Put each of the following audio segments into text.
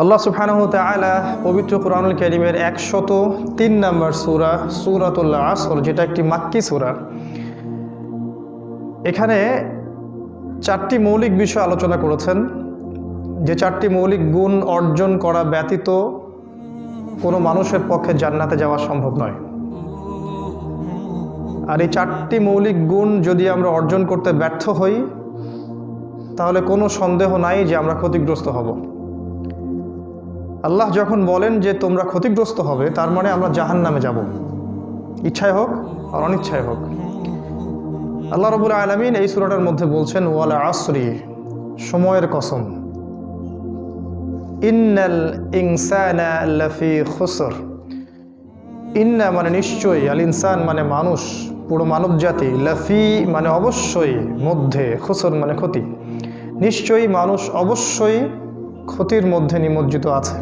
আল্লাহ সুবহানাহু তাআলা পবিত্র কোরআনুল একশত তিন নম্বর সূরা, সূরাতুল আসর, যেটা একটি মাক্কি সূরা। এখানে চারটি মৌলিক বিষয় আলোচনা করেছেন। যে চারটি মৌলিক গুণ অর্জন করা ব্যতীত কোনো মানুষের পক্ষে জান্নাতে যাওয়া সম্ভব নয়। আর এই চারটি মৌলিক গুণ যদি আমরা অর্জন করতে ব্যর্থ হই, তাহলে কোনো সন্দেহ নাই যে আমরা ক্ষতিগ্রস্ত হব। আল্লাহ যখন বলেন যে তোমরা ক্ষতিগ্রস্ত হবে, তার মানে আমরা জাহান নামে যাব। ইচ্ছায় হোক আর অনিচ্ছায় হোক। আল্লাহ রবুল আলমিন এই সুরাটার মধ্যে বলছেন, ওয়ালা আসরি, সময়ের কসম। ইন্নাল ইনসানা খুসর। ইন্না মানে নিশ্চয়ই, আল ইনসান মানে মানুষ, পুরো মানব জাতি। লাফি মানে অবশ্যই মধ্যে, খুসর মানে ক্ষতি। নিশ্চয়ই মানুষ অবশ্যই ক্ষতির মধ্যে নিমজ্জিত আছে।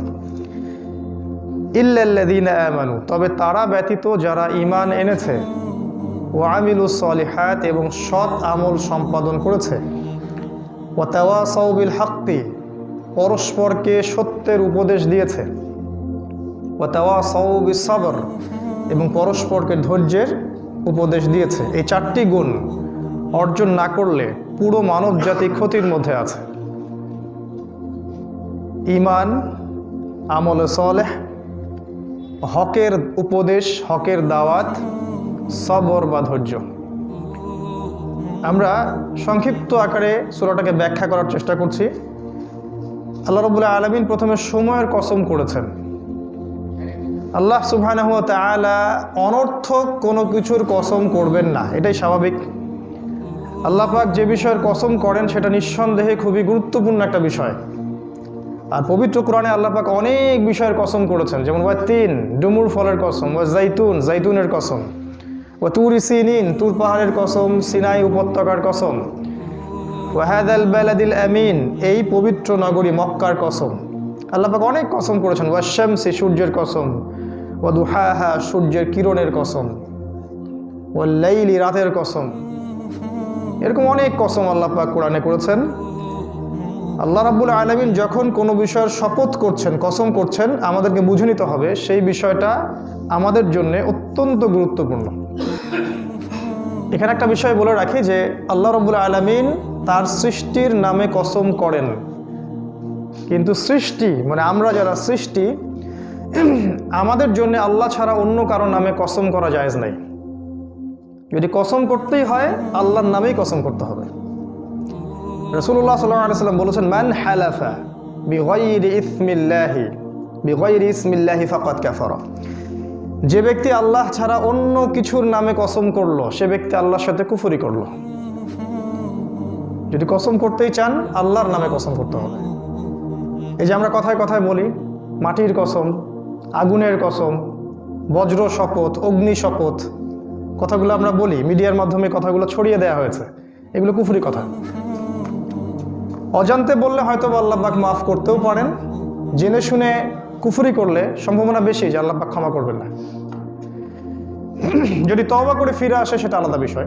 ইল্লাল্লাদিন তবে তারা ব্যতীত যারা ইমান এনেছে ও আমিলুস সলিহাত এবং সৎ আমল সম্পাদন করেছে ও তাওয়া সৌবিল হাক্কি, পরস্পরকে সত্যের উপদেশ দিয়েছে ও তাওয়া সৌবি সবর এবং পরস্পরকে ধৈর্যের উপদেশ দিয়েছে। এই চারটি গুণ অর্জন না করলে পুরো মানব জাতি ক্ষতির মধ্যে আছে। ইমান আমল সলেহ, হকের উপদেশ, হকের দাওয়াত, সবর বা ধৈর্য। আমরা সংক্ষিপ্ত আকারে সুরাটাকে ব্যাখ্যা করার চেষ্টা করছি। আল্লাহ রবুল্লাহ আলমিন প্রথমে সময়ের কসম করেছেন। আল্লাহ সুবহানাহু অনর্থক কোনো কিছুর কসম করবেন না, এটাই স্বাভাবিক। আল্লাহ পাক যে বিষয়ের কসম করেন, সেটা নিঃসন্দেহে খুবই গুরুত্বপূর্ণ একটা বিষয়। আর পবিত্র কোরআনে আল্লাহ পাক অনেক বিষয়ের কসম করেছেন। যেমন, ওয়া তিন, ডুমুর ফলের কসম, ওয়া জাইতুন জাইতুনের কসম ও তুর সিনিন, তুর পাহাড়ের কসম, সিনাই উপত্যকার কসম ওয়াহাদাল বেলাদিল আমিন, এই পবিত্র নগরী মক্কার কসম। আল্লাহ পাক অনেক কসম করেছেন। ওয়াশামসি সূর্যের কসম ও দুহাহা, সূর্যের কিরণের কসম ও লাইলি, রাতের কসম। এরকম অনেক কসম আল্লাহ পাক কোরআনে করেছেন। আল্লাহ রাব্বুল আলমিন যখন কোনো বিষয়ের শপথ করছেন, কসম করছেন, আমাদেরকে বুঝে নিতে হবে সেই বিষয়টা আমাদের জন্য অত্যন্ত গুরুত্বপূর্ণ। এখানে একটা বিষয় বলে রাখি যে আল্লাহ রব্বুল আলমিন তার সৃষ্টির নামে কসম করেন। কিন্তু সৃষ্টি মানে আমরা যারা সৃষ্টি, আমাদের জন্য আল্লাহ ছাড়া অন্য কারও নামে কসম করা জায়েজ নাই। যদি কসম করতেই হয়, আল্লাহর নামেই কসম করতে হবে। রসুল্লাহ সাল্লাম বলেছেন ম্যান হালাফা কাফারা। যে ব্যক্তি আল্লাহ ছাড়া অন্য কিছুর নামে কসম করল, সে ব্যক্তি আল্লাহর সাথে কুফুরি করল। যদি কসম করতেই চান, আল্লাহর নামে কসম করতে হবে। এই যে আমরা কথায় কথায় বলি, মাটির কসম, আগুনের কসম, বজ্র শপথ, অগ্নি শপথ, কথাগুলো আমরা বলি, মিডিয়ার মাধ্যমে কথাগুলো ছড়িয়ে দেওয়া হয়েছে। এগুলো কুফুরি কথা। অজান্তে বললে হয়তো আল্লাহবাক মাফ করতেও পারেন। জেনে শুনে কুফুরি করলে সম্ভাবনা বেশি যে আল্লাহবাক ক্ষমা করবেন না। যদি তওবা করে ফিরে আসে সেটা আলাদা বিষয়।